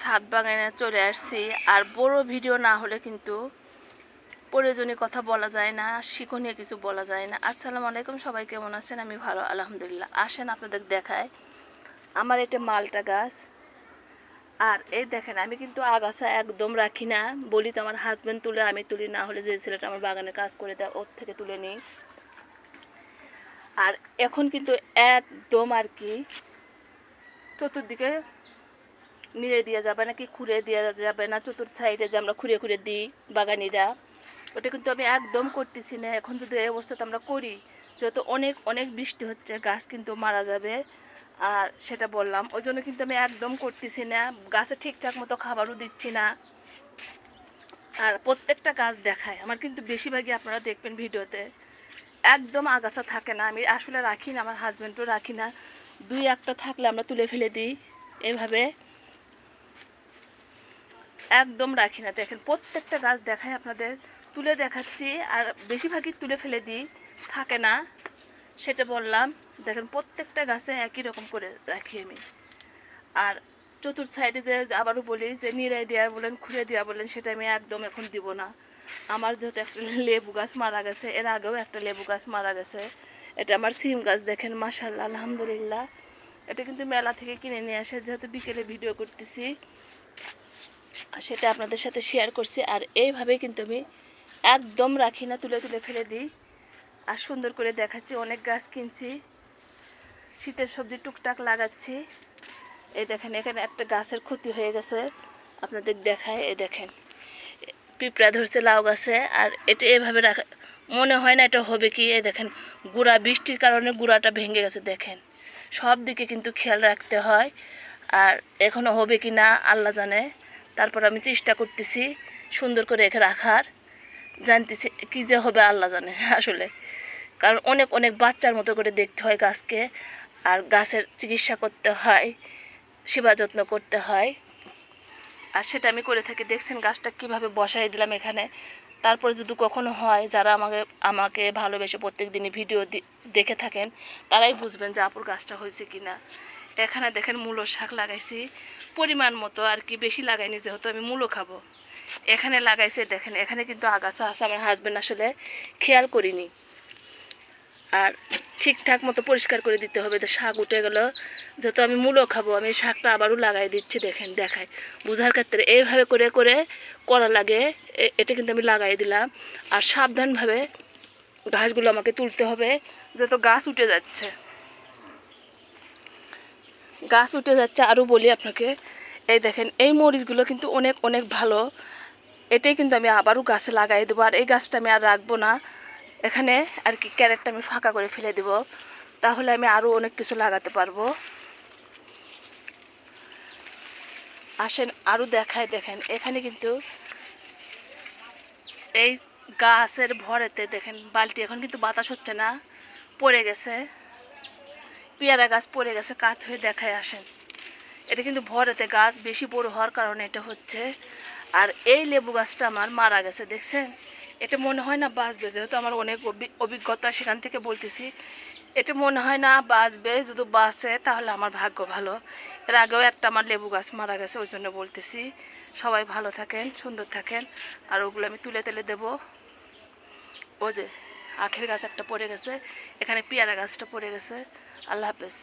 ছাদ বাগানে চলে আসছি। আর বড় ভিডিও না হলে কিন্তু প্রয়োজনীয় কথা বলা যায় না, শিক্ষণীয় কিছু বলা যায় না। আসসালামু আলাইকুম, সবাই কেমন আছেন? আমি ভালো, আলহামদুলিল্লাহ। আসেন আপনাদের দেখায় আমার এটা মালটা গাছ। আর এই দেখেন, আমি কিন্তু আগাছা একদম রাখি না। বলি তো আমার হাজব্যান্ড তুলে, আমি তুলি, না হলে যে ছেলেটা আমার বাগানে কাজ করে দেয়, ওর থেকে তুলে নিই। আর এখন কিন্তু একদম আর কি চতুর্দিকে নিড়ে দেওয়া যাবে না কি খুঁড়ে দেওয়া যাবে না? চতুর্থ সাইডে যে আমরা খুঁড়ে খুঁড়ে দিই বাগানিরা, ওটা কিন্তু আমি একদম করতেছি না। এখন যদি এই অবস্থাতে আমরা করি, যত অনেক অনেক বৃষ্টি হচ্ছে, গাছ কিন্তু মারা যাবে। আর সেটা বললাম, ওই জন্য কিন্তু আমি একদম করতেছি না। গাছে ঠিকঠাক মতো খাবারও দিচ্ছি না। আর প্রত্যেকটা গাছ দেখায়। আমার কিন্তু বেশিরভাগই আপনারা দেখবেন ভিডিওতে। একদম আগাছা থাকে না। আমি আসলে রাখি না, আমার হাজব্যান্ডও রাখি না। দুই একটা থাকলে আমরা তুলে ফেলে দিই এভাবে। একদম রাখি না। দেখেন, প্রত্যেকটা গাছ দেখায় আপনাদের, তুলে দেখাচ্ছি, আর বেশিরভাগই তুলে ফেলে দিই, থাকে না, সেটা বললাম। দেখেন, প্রত্যেকটা গাছে একই রকম করে রাখি আমি। আর চতুর্থ সাইডে যে আবারও বলি, যে নিরাই দেওয়া বলেন, খুঁড়ে দেওয়া বলেন, সেটা আমি একদম এখন দিব না। আমার যেহেতু একটা লেবু গাছ মারা গেছে, এর আগেও একটা লেবু গাছ মারা গেছে। এটা আমার সিম গাছ, দেখেন মাসাল্লাহ আলহামদুলিল্লাহ। এটা কিন্তু মেলা থেকে কিনে নিয়ে আসে, যেহেতু বিকেলে ভিডিও করতেছি। সেটা আপনাদের সাথে শেয়ার করছি আর এইভাবেই কিন্তু আমি একদম রাখি না, তুলে তুলে ফেলে দিই। আর সুন্দর করে দেখাচ্ছি, অনেক গাছ কিনছি, শীতের সবজি টুকটাক লাগাচ্ছি। এই দেখেন, এখানে একটা গাছের ক্ষতি হয়ে গেছে, আপনাদের দেখায় এই দেখেন। পিঁপড়া ধরছে, লাউ গাছে, আর এটা এভাবে রাখা, মনে হয় না এটা হবে কি, এই দেখেন, গুড়া, বৃষ্টির কারণে গুড়াটা ভেঙে গেছে, দেখেন। সব দিকে কিন্তু খেয়াল রাখতে হয়, আর এখনও হবে কি না, আল্লাহ জানে। তারপর আমি চেষ্টা করতেছি সুন্দর করে রেখে রাখার। জানতেছি কী যে হবে আল্লাহ জানে আসলে। কারণ অনেক অনেক বাচ্চার মতো করে দেখতে হয় গাছকে। আর গাছের চিকিৎসা করতে হয়, সেবা যত্ন করতে হয়। আর সেটা আমি করে থাকি। দেখছেন গাছটা কীভাবে বসাই দিলাম এখানে। তারপরে যদি কখনো হয়, যারা আমাকে আমাকে ভালোবেসে প্রত্যেক দিনই ভিডিও দেখে থাকেন, তারাই বুঝবেন যে আপুর গাছটা হয়েছে কি না এখানে দেখেন মূলো শাক লাগাইছি। পরিমাণ মতো আর কি বেশি লাগাইনি যেহেতু আমি মূলো খাব। এখানে লাগাইছে দেখেন, এখানে কিন্তু আগাছা আছে, আমার হাজব্যান্ড আসলে খেয়াল করিনি। আর ঠিকঠাক মতো পরিষ্কার করে দিতে হবে তো শাক উঠে গেল। যেহেতু আমি মূলো খাব, আমি শাকটা আবারও লাগাই দিচ্ছি, দেখেন দেখায় বোঝার ক্ষেত্রে এইভাবে করে করে করা লাগে এটা কিন্তু আমি লাগাই দিলাম। আর সাবধানভাবে ঘাসগুলো আমাকে তুলতে হবে যত গাছ উঠে যাচ্ছে। গাছ উঠে যাচ্ছে আরও বলি আপনাকে। এই দেখেন, এই মরিচগুলো কিন্তু অনেক অনেক ভালো। এটাই কিন্তু আমি আবারও গাছে লাগাই দেবো, আর এই গাছটা আমি আর রাখব না। এখানে আর কি ক্যারেটটা আমি ফাঁকা করে ফেলে দেবো। তাহলে আমি আরও অনেক কিছু লাগাতে পারব। আসেন আরও দেখায় দেখেন, এখানে কিন্তু এই গাছের ভরেতে, দেখেন, বালতি, এখন কিন্তু বাতাস হচ্ছে না, পড়ে গেছে। পেয়ারা গাছ পড়ে গেছে, কাত হয়ে দেখায় আসেন। এটা কিন্তু ভরেতে গাছ বেশি বড় হওয়ার কারণে এটা হচ্ছে। আর এই লেবু গাছটা আমার মারা গেছে, দেখছেন? এটা মনে হয় না বাঁচবে, যেহেতু আমার অনেক অভিজ্ঞতা সেখান থেকে বলতেছি। এটা মনে হয় না বাঁচবে, যদি বাঁচে তাহলে আমার ভাগ্য ভালো। এর আগেও একটা আমার লেবু গাছ মারা গেছে, ওই জন্য বলতেছি। সবাই ভালো থাকেন, সুন্দর থাকেন। আর ওগুলো আমি তুলে তুলে দেবো। ও যে আখের গাছ একটা পড়ে গেছে এখানে পেয়ারা গাছটা পড়ে গেছে। আল্লাহ হাফেজ।